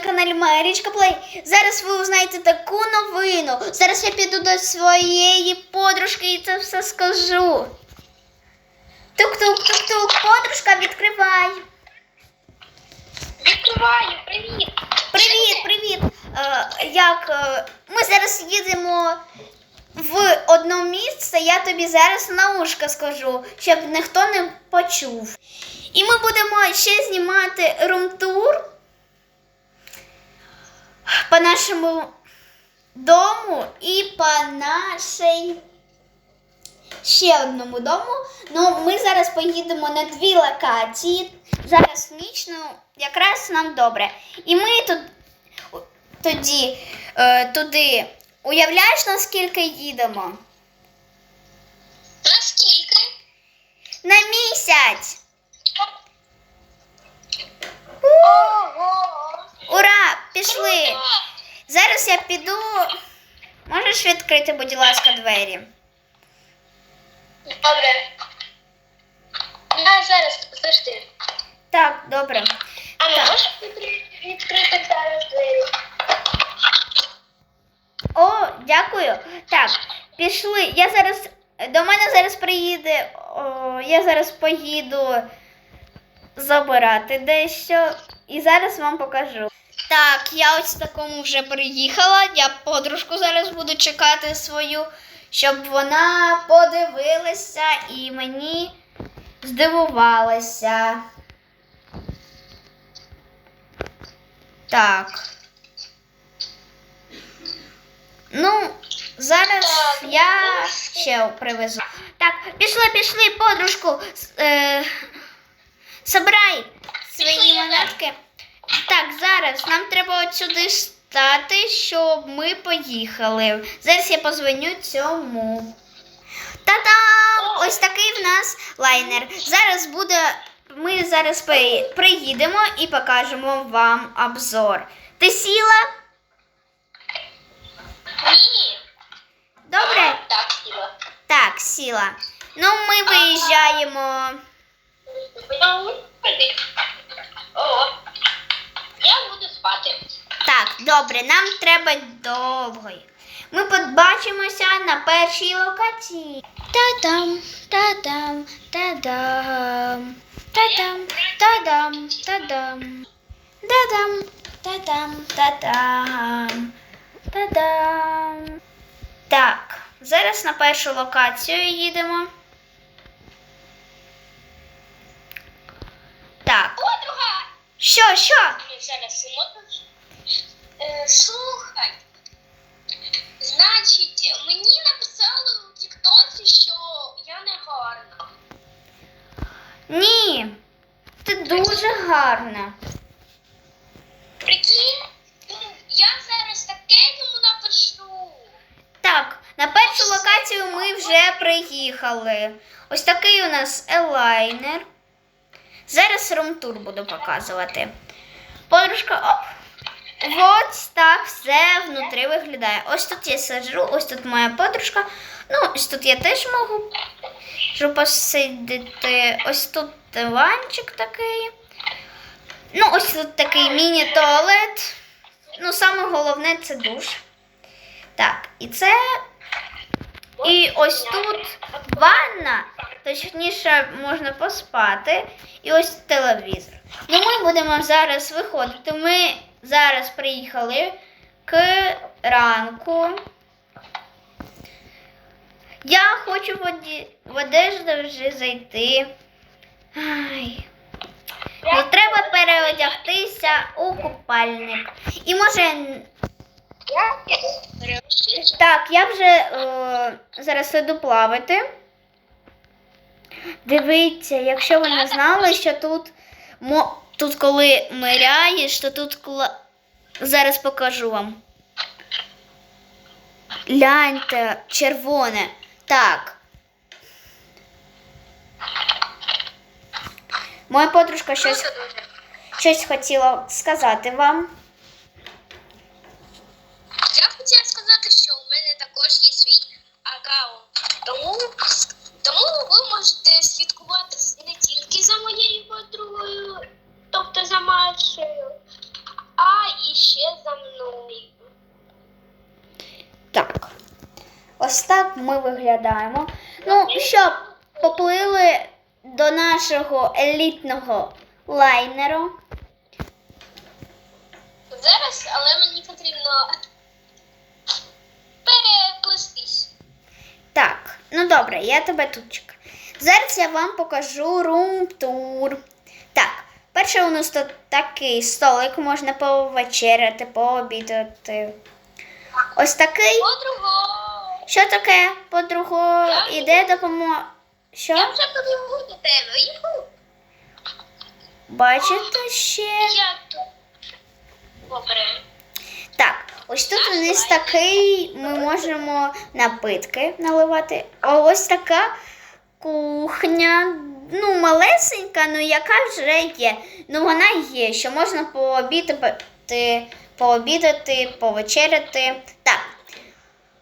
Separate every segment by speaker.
Speaker 1: каналі Марічка Плей. Зараз ви узнаєте таку новину. Зараз я піду до своєї подружки і це все скажу. Тук-тук-тук-тук, подружка, відкривай.
Speaker 2: Відкриваю, привіт.
Speaker 1: Привіт, привіт. Е, як е, ми зараз їдемо в одне місце, я тобі зараз на ушко скажу, щоб ніхто не почув. І ми будемо ще знімати румтур по нашому дому і по нашій ще одному дому. Ну, ми зараз поїдемо на дві локації. Зараз ніч, ну якраз нам добре. І ми тут тоді е, туди. Уявляєш, наскільки їдемо?
Speaker 2: Наскільки?
Speaker 1: На місяць!
Speaker 2: Ого.
Speaker 1: Ура! Пішли! Зараз я піду. Можеш відкрити, будь ласка, двері?
Speaker 2: Добре. Я зараз завжди.
Speaker 1: Так, добре.
Speaker 2: А можеш відкрити зараз двері?
Speaker 1: О, дякую. Так, пішли. Я зараз. До мене зараз приїде. О, я зараз поїду забирати дещо. І зараз вам покажу. Так, я ось в такому вже приїхала. Я подружку зараз буду чекати свою, щоб вона подивилася і мені здивувалася. Так. Ну, зараз я ще привезу. Так, пішли, пішли, подружку. Е, собирай свої монетки. Так, зараз нам треба от сюди стати, щоб ми поїхали. Зараз я позвоню цьому. Та-дам! Ось такий в нас лайнер. Зараз буде. Ми зараз приїдемо і покажемо вам обзор. Ти сіла?
Speaker 2: Ні.
Speaker 1: Добре?
Speaker 2: Так, Сіла.
Speaker 1: Так, сіла. Ну, ми виїжджаємо.
Speaker 2: О. Я буду спати.
Speaker 1: Так, добре, нам треба довго. Ми побачимося на першій локації. Та-дам, та-дам, та-дам, та-дам, та-дам, та-дам, та-дам, та-дам, та-дам, та-дам. Так, зараз на першу локацію їдемо. Так,
Speaker 2: Подруга!
Speaker 1: що, що?
Speaker 2: Зараз смотриш. Е, слухай. Значить, мені написали у Тіктоці, що я не гарна.
Speaker 1: Ні, ти дуже гарна.
Speaker 2: Прикинь, ну, я зараз таке йому напишу.
Speaker 1: Так, на першу локацію ми вже приїхали. Ось такий у нас елайнер. Зараз румтур буду показувати. Подружка, оп. Ось так все внутрі виглядає. Ось тут я сиджу, ось тут моя подружка. Ну, ось тут я теж можу посидіти. Ось тут диванчик такий. Ну, ось тут такий міні-туалет. Ну, саме головне це душ. Так, і це. І ось тут ванна, точніше, можна поспати. І ось телевізор. Ну, ми будемо зараз виходити. Ми зараз приїхали к ранку. Я хочу в, оді... в одежду вже зайти. Ай. Ну, треба переодягтися у купальник. І може так, я вже е, зараз іду плавати. Дивіться, якщо ви не знали, що тут, мо, тут коли миряєш, то тут кла... зараз покажу вам. Гляньте, червоне. Так. Моя подружка щось, щось хотіла сказати вам.
Speaker 2: Я хотіла сказати, що у мене також є свій аккаунт. Тому тому ви можете слідкувати не тільки за моєю подругою, тобто за Машею, а і ще за мною. Так.
Speaker 1: Ось так ми виглядаємо. Ну, що, поплили до нашого елітного лайнеру.
Speaker 2: Зараз, але мені потрібно.
Speaker 1: Так, ну добре, я тебе тут чекаю. Зараз я вам покажу рум-тур. Так, перше у нас тут такий столик, можна повечеряти, пообідати. Ось такий.
Speaker 2: Подруго,
Speaker 1: Що таке, подруго? Іде допомога. Що?
Speaker 2: я вже подивлю до тебе.
Speaker 1: Бачите ще?
Speaker 2: Я тут. Добре.
Speaker 1: Так, ось тут у нас такий, ми можемо напитки наливати. А ось така кухня. Ну, малесенька, ну яка вже є. Ну, вона є, що можна пообідати, пообідати, повечеряти. Так.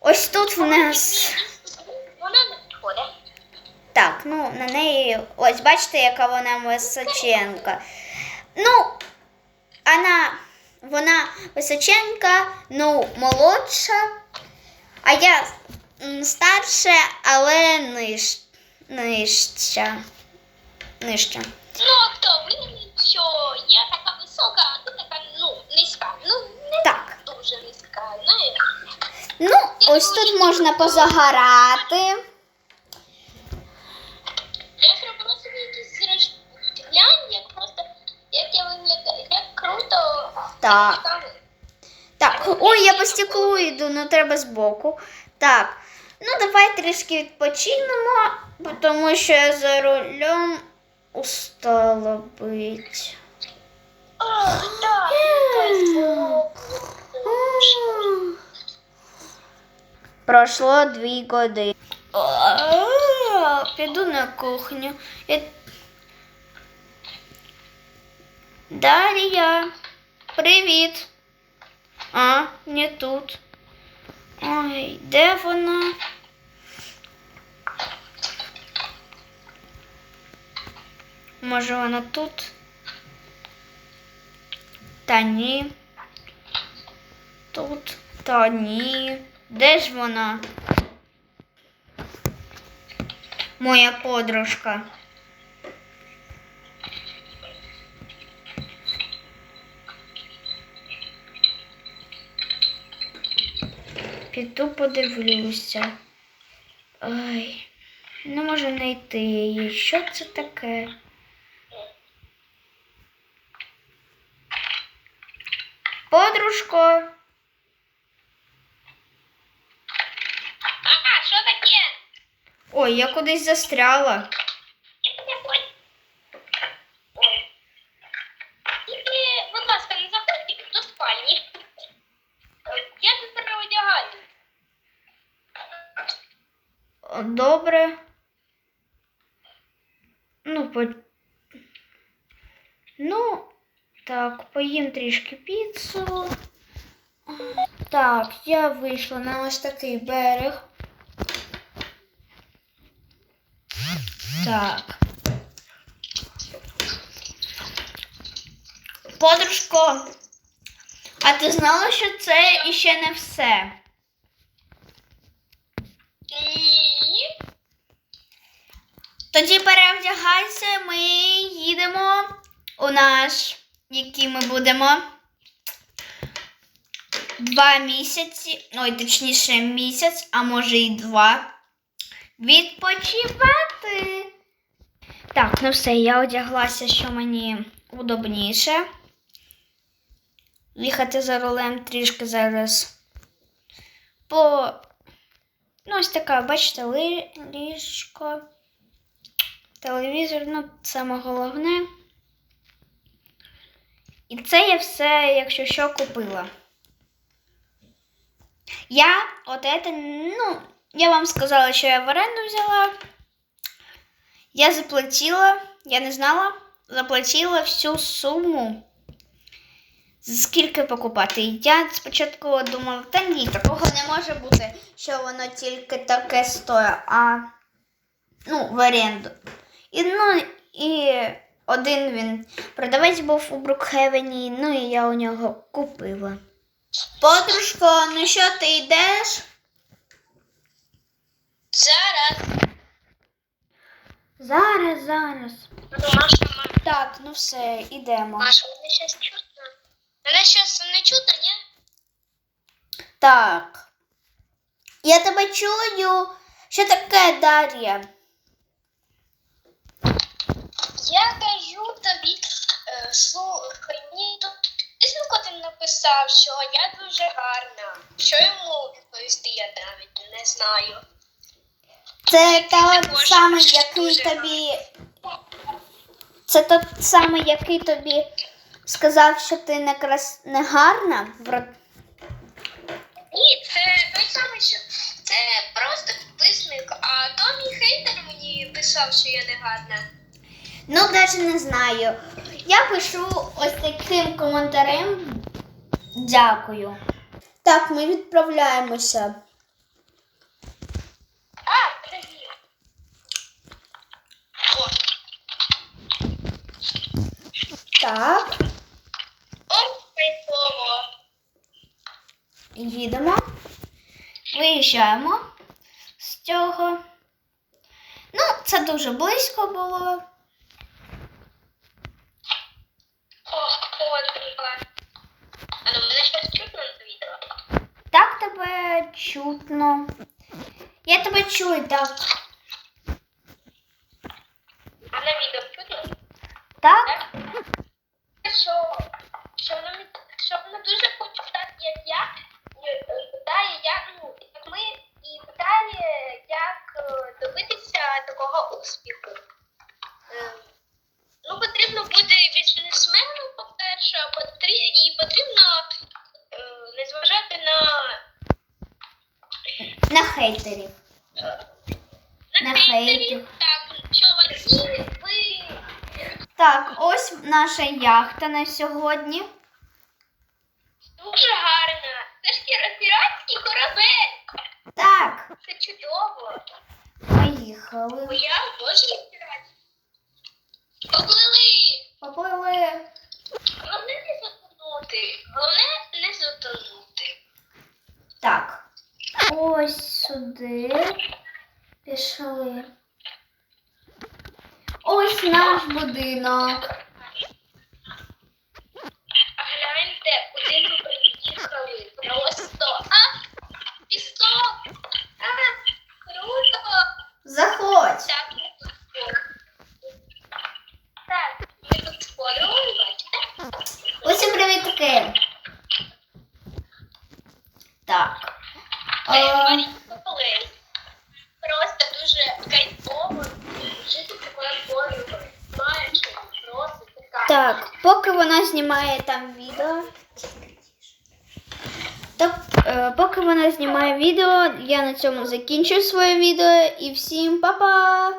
Speaker 1: Ось тут в нас.
Speaker 2: Вона не.
Speaker 1: Так, ну на неї. Ось бачите, яка вона височенка. Ну, вона, вона височенка, ну, молодша, а я старша, але ниж, нижча. Нижча.
Speaker 2: Ну, а хто? Блін, що я така висока, а ти така, ну, низька. Ну, не
Speaker 1: Так.
Speaker 2: дуже низька, знаєш.
Speaker 1: Ну, ось тут можна позагорати. Так. Так, ой, я по стеклу йду, ну треба збоку. Так, ну давай трішки відпочинемо, тому що я за рулем устала бить. Пройшло дві години. Піду на кухню. Дар'я, привіт. А, не тут. Ой, де вона? Може вона тут? Та ні. Тут. Та ні. Де ж вона? Моя подружка. Піду подивлюся. Ой, не можу знайти її. Що це таке? Подружко.
Speaker 2: Ага, що таке?
Speaker 1: Ой, я кудись застряла.
Speaker 2: Ой. Ой. Тільки, будь ласка, не заходьте до спальні. Я тут переодягаю.
Speaker 1: О, Добре. Ну, по... ну, так, поїм трішки піцу. Так, я вийшла на ось такий берег. Так. Подружко, а ти знала, що це іще не все? Тоді перевдягайся, ми їдемо у наш, який ми будемо два місяці, ой, точніше місяць, а може і два. Відпочивати. Так, ну все, я одяглася, що мені удобніше. Їхати за рулем трішки зараз. По. Ну, ось така, бачите, ліжко. Телевізор, ну, саме головне. І це я все, якщо що, купила. Я от это, ну, я вам сказала, що я в оренду взяла. Я заплатила, я не знала, заплатила всю суму. Скільки покупати? Я спочатку думала, та ні, такого не може бути, що воно тільки таке стоїть, а ну, в оренду. І, ну, і один він продавець був у Брукхевені, ну і я у нього купила. Подружко, ну що ти йдеш?
Speaker 2: Зараз.
Speaker 1: Зараз, зараз.
Speaker 2: Маша, Маша.
Speaker 1: Так, ну все, ідемо.
Speaker 2: Маша, мене щас чутно. Мене щас не чутно, ні?
Speaker 1: Так. Я тебе чую. Що таке, Дар'я?
Speaker 2: Я кажу тобі, е, слухай, мені тут письменко ти написав, що я дуже гарна. Що йому відповісти, я навіть не знаю.
Speaker 1: Це той самий, який тобі. Це той самий, який тобі сказав, що ти не крас... не гарна.
Speaker 2: Ні, це той самий, що це просто підписник, а то мій хейтер мені писав, що я не гарна.
Speaker 1: Ну, навіть не знаю. Я пишу ось таким коментарем. Дякую. Так, ми відправляємося. Так, їдемо. Виїжджаємо з цього. Ну, це дуже близько було.
Speaker 2: О, от. А ну мене щось чутно на відео.
Speaker 1: Так тебе чутно. Я тебе чую, так.
Speaker 2: А на відео чутно?
Speaker 1: Так?
Speaker 2: Так? Що, що вона, мені- що вона дуже хоче так, як я, і, е, питає, як, ну, як ми, і питає, як е, добитися такого успіху. Е, Ну, потрібно бути бізнесменом, по-перше, а потрі- і потрібно е, не зважати на,
Speaker 1: На хейтерів.
Speaker 2: на, хейтерів. Так, вони, ви
Speaker 1: Так, ось наша яхта на сьогодні.
Speaker 2: дуже гарна. Це ж піратський корабель.
Speaker 1: Так,
Speaker 2: Це чудово.
Speaker 1: поїхали.
Speaker 2: Бо я обожнюю піратів. Поплили!
Speaker 1: Поплили.
Speaker 2: Головне не затонути. Головне не затонути.
Speaker 1: Так. Ось сюди. Пішли. Ось наш будинок.
Speaker 2: Гляньте, куди ми приїхали. Просто. А! Пісок! А! Круто!
Speaker 1: Заходь.
Speaker 2: Так. Так, ми тут сходимо, ви бачите?
Speaker 1: Усім привітки.
Speaker 2: Просто дуже кайфово жити такою формою. Знаєш, просто така.
Speaker 1: Так, поки вона знімає там відео. Так, е, поки вона знімає відео, я на цьому закінчую своє відео і всім па-па!